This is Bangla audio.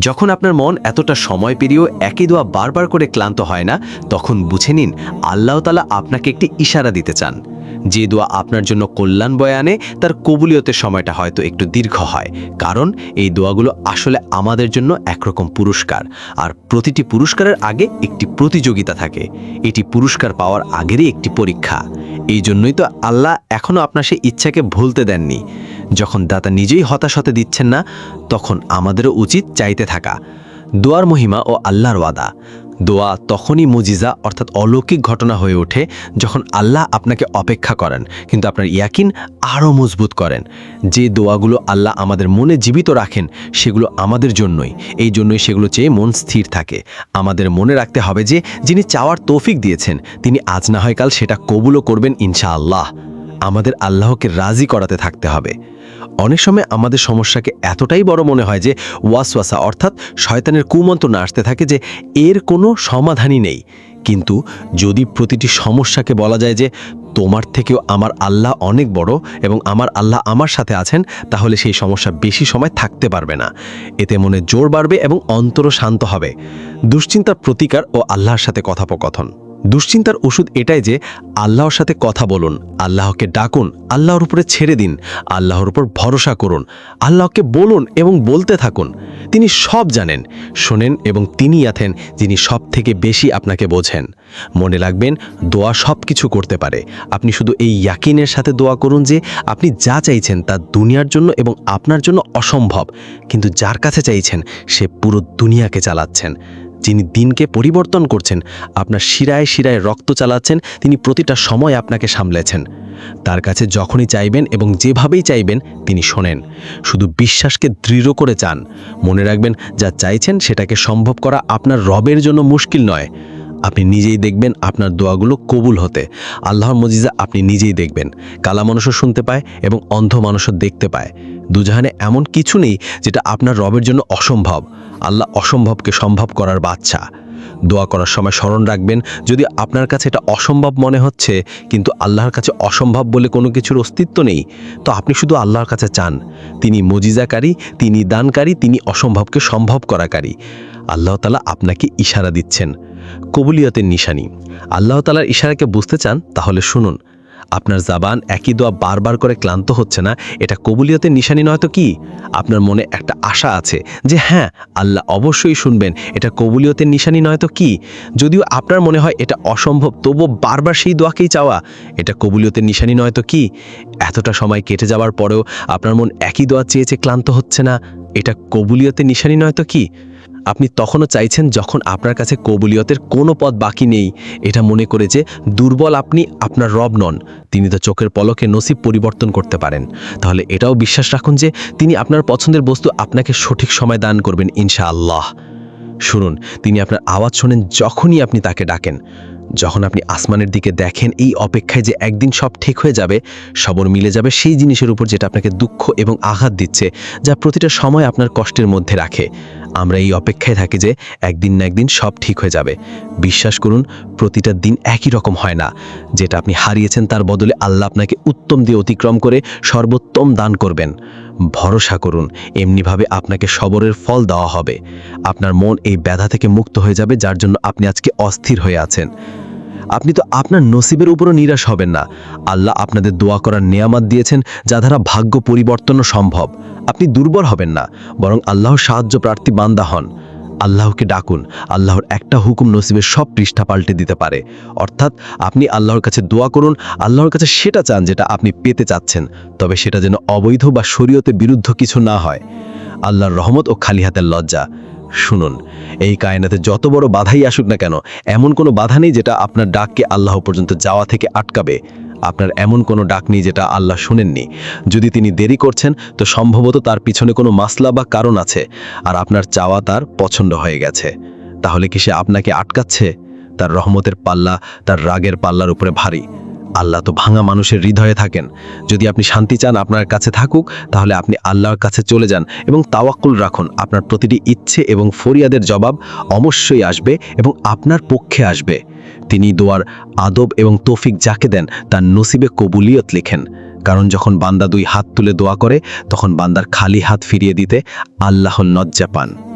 যখন আপনার মন এতটা সময় পেরিয়েও একই দোয়া বারবার করে ক্লান্ত হয় না, তখন বুঝে নিন আল্লাহ তালা আপনাকে একটি ইশারা দিতে চান। যে দোয়া আপনার জন্য কল্যাণ বয়ে আনে, তার কবুলিয়তের সময়টা হয়তো একটু দীর্ঘ হয়। কারণ এই দোয়াগুলো আসলে আমাদের জন্য একরকম পুরস্কার। আর প্রতিটি পুরস্কারের আগে একটি প্রতিযোগিতা থাকে। এটি পুরস্কার পাওয়ার আগেরই একটি পরীক্ষা। এই জন্যই তো আল্লাহ এখনও আপনার সেই ইচ্ছাকে ভুলতে দেননি। যখন দাতা নিজেই হতাশ হতে দিচ্ছেন না, তখন আমাদেরও উচিত চাইতে থাকা। দোয়ার মহিমা ও আল্লাহর ওয়াদা। দোয়া তখনই মুজিজা অর্থাৎ অলৌকিক ঘটনা হয়ে ওঠে যখন আল্লাহ আপনাকে অপেক্ষা করেন, কিন্তু আপনার ইয়াকিন আরও মজবুত করেন। যে দোয়াগুলো আল্লাহ আমাদের মনে জীবিত রাখেন, সেগুলো আমাদের জন্যই। এই জন্যই সেগুলো চেয়ে মন স্থির থাকে। আমাদের মনে রাখতে হবে যে, যিনি চাওয়ার তৌফিক দিয়েছেন, তিনি আজ না হয় কাল সেটা কবুলও করবেন ইনশাআল্লাহ। আমাদের আল্লাহকে রাজি করাতে থাকতে হবে। অনেক সময় আমাদের সমস্যাকে এতটাই বড় মনে হয় যে ওয়াসওয়াসা, অর্থাৎ শয়তানের কুমন্ত্রণা আসতে থাকে যে এর কোনো সমাধানই নেই। কিন্তু যদি প্রতিটি সমস্যাকে বলা যায় যে তোমার থেকেও আমার আল্লাহ অনেক বড় এবং আমার আল্লাহ আমার সাথে আছেন, তাহলে সেই সমস্যা বেশি সময় থাকতে পারবে না। এতে মনে জোর বাড়বে এবং অন্তরও শান্ত হবে। দুশ্চিন্তার প্রতিকার ও আল্লাহর সাথে কথোপকথন। দুশ্চিন্তার ওষুধ এটাই যে আল্লাহর সাথে কথা বলুন, আল্লাহকে ডাকুন, আল্লাহর উপরে ছেড়ে দিন, আল্লাহর উপর ভরসা করুন, আল্লাহকে বলুন এবং বলতে থাকুন। তিনি সব জানেন, শোনেন এবং তিনি আছেন যিনি সব থেকে বেশি আপনাকে বোঝেন। মনে রাখবেন, দোয়া সব কিছু করতে পারে। আপনি শুধু এই ইয়াকিনের সাথে দোয়া করুন যে আপনি যা চাইছেন তা দুনিয়ার জন্য এবং আপনার জন্য অসম্ভব। কিন্তু যার কাছে চাইছেন, সে পুরো দুনিয়াকে চালাচ্ছেন। যিনি দিনকে পরিবর্তন করছেন, আপনার শিরায় শিরায় রক্ত চালাচ্ছেন, তিনি প্রতিটা সময় আপনাকে সামলেছেন। তার কাছে যখনই চাইবেন এবং যেভাবেই চাইবেন, তিনি শোনেন। শুধু বিশ্বাসকে দৃঢ় করে চান। মনে রাখবেন, যা চাইছেন সেটাকে সম্ভব করা আপনার রবের জন্য মুশকিল নয়। আপনি নিজেই দেখবেন আপনার দোয়াগুলো কবুল হতে। আল্লাহর মজিজা আপনি নিজেই দেখবেন। কালা মানুষও শুনতে পায় এবং অন্ধ মানুষও দেখতে পায়। দুজাহানে এমন কিছু নেই যেটা আপনার রবের জন্য অসম্ভব। আল্লাহ অসম্ভবকে সম্ভব করার বাচ্চা দোয়া করার সময় স্মরণ রাখবেন, যদি আপনার কাছে এটা অসম্ভব মনে হচ্ছে, কিন্তু আল্লাহর কাছে অসম্ভব বলে কোনো কিছুর অস্তিত্ব নেই, তো আপনি শুধু আল্লাহর কাছে চান। তিনি মজিজাকারী, তিনি দানকারী, তিনি অসম্ভবকে সম্ভব করাকারী। আল্লাহ তালা আপনাকে ইশারা দিচ্ছেন। কবুলিয়তের নিশানি। আল্লাহ তালার ইশারাকে বুঝতে চান, তাহলে শুনুন। আপনার জাবান একই দোয়া বারবার করে ক্লান্ত হচ্ছে না, এটা কবুলিয়তের নিশানি নয় তো কি? আপনার মনে একটা আশা আছে যে হ্যাঁ আল্লাহ অবশ্যই শুনবেন, এটা কবুলিয়তের নিশানি নয় তো কি? যদিও আপনার মনে হয় এটা অসম্ভব, তবুও বারবার সেই দোয়াকেই চাওয়া, এটা কবুলিয়তের নিশানি নয় তো কি? এতটা সময় কেটে যাওয়ার পরেও আপনার মন একই দোয়া চেয়েছে ক্লান্ত হচ্ছে না, এটা কবুলিয়তের নিশানি নয় তো কি? আপনি তখনও চাইছেন যখন আপনার কাছে কবুলিয়তের কোনো পথ বাকি নেই। এটা মনে করে যে দুর্বল আপনি আপনার রব নন, তিনি তো চোখের পলকে নসিব পরিবর্তন করতে পারেন। তাহলে এটাও বিশ্বাস রাখুন যে তিনি আপনার পছন্দের বস্তু আপনাকে সঠিক সময় দান করবেন ইনশাআল্লাহ। শুনুন, তিনি আপনার আওয়াজ শোনেন যখনই আপনি তাকে ডাকেন। যখন আপনি আসমানের দিকে দেখেন এই অপেক্ষায় যে একদিন সব ঠিক হয়ে যাবে, সবর মিলে যাবে সেই জিনিসের উপর যেটা আপনাকে দুঃখ এবং আঘাত দিচ্ছে, যা প্রতিটা সময় আপনার কষ্টের মধ্যে রাখে। আমরা এই অপেক্ষায় থাকি যে একদিন না একদিন সব ঠিক হয়ে যাবে। বিশ্বাস করুন, প্রতিটা দিন একই রকম হয় না। যেটা আপনি হারিয়েছেন তার বদলে আল্লাহ আপনাকে উত্তম দিয়ে অতিক্রম করে সর্বোত্তম দান করবেন। ভরসা করুন, এমনিভাবে আপনাকে সবরের ফল দেওয়া হবে। আপনার মন এই ব্যাধা থেকে মুক্ত হয়ে যাবে, যার জন্য আপনি আজকে অস্থির হয়ে আছেন। আপনি তো আপনার নসিবের উপরও নিরাশ হবেন না। আল্লাহ আপনাদের দোয়া করার নেয়ামাত দিয়েছেন যা দ্বারা ভাগ্য পরিবর্তনও সম্ভব। আপনি দুর্বল হবেন না, বরং আল্লাহর সাহায্য প্রার্থী বান্দা হন। আল্লাহকে ডাকুন, আল্লাহর একটা হুকুম নসিবের সব পৃষ্ঠা পাল্টে দিতে পারে। অর্থাৎ আপনি আল্লাহর কাছে দোয়া করুন, আল্লাহর কাছে সেটা চান যেটা আপনি পেতে চাচ্ছেন, তবে সেটা যেন অবৈধ বা শরীয়তে বিরুদ্ধ কিছু না হয়। আল্লাহর রহমত ও খালি হাতের লজ্জা। শুনুন, এই কায়নাতে যত বড় বাধাই আসুক না কেন, এমন কোনো বাধা নেই যেটা আপনার ডাককে আল্লাহ পর্যন্ত যাওয়া থেকে আটকাবে। আপনার এমন কোনো ডাক নেই যেটা আল্লাহ শুনেননি। যদি তিনি দেরি করছেন, তো সম্ভবত তার পিছনে কোনো মাসলা বা কারণ আছে, আর আপনার চাওয়া তার পছন্দ হয়ে গেছে। তাহলে কি সে আপনাকে আটকাচ্ছে? তার রহমতের পাল্লা, তার রাগের পাল্লার উপরে ভারী। আল্লাহ তো ভাঙা মানুষের হৃদয়ে থাকেন। যদি আপনি শান্তি চান আপনার কাছে থাকুক, তাহলে আপনি আল্লাহর কাছে চলে যান এবং তাওয়াক্কুল রাখুন। আপনার প্রতিটি ইচ্ছে এবং ফরিয়াদের জবাব অবশ্যই আসবে এবং আপনার পক্ষে আসবে। তিনি দোয়ার আদব এবং তৌফিক যাকে দেন, তার নসিবে কবুলিয়ত লেখেন। কারণ যখন বান্দা দুই হাত তুলে দোয়া করে, তখন বান্দার খালি হাত ফিরিয়ে দিতে আল্লাহ লজ্জা পান।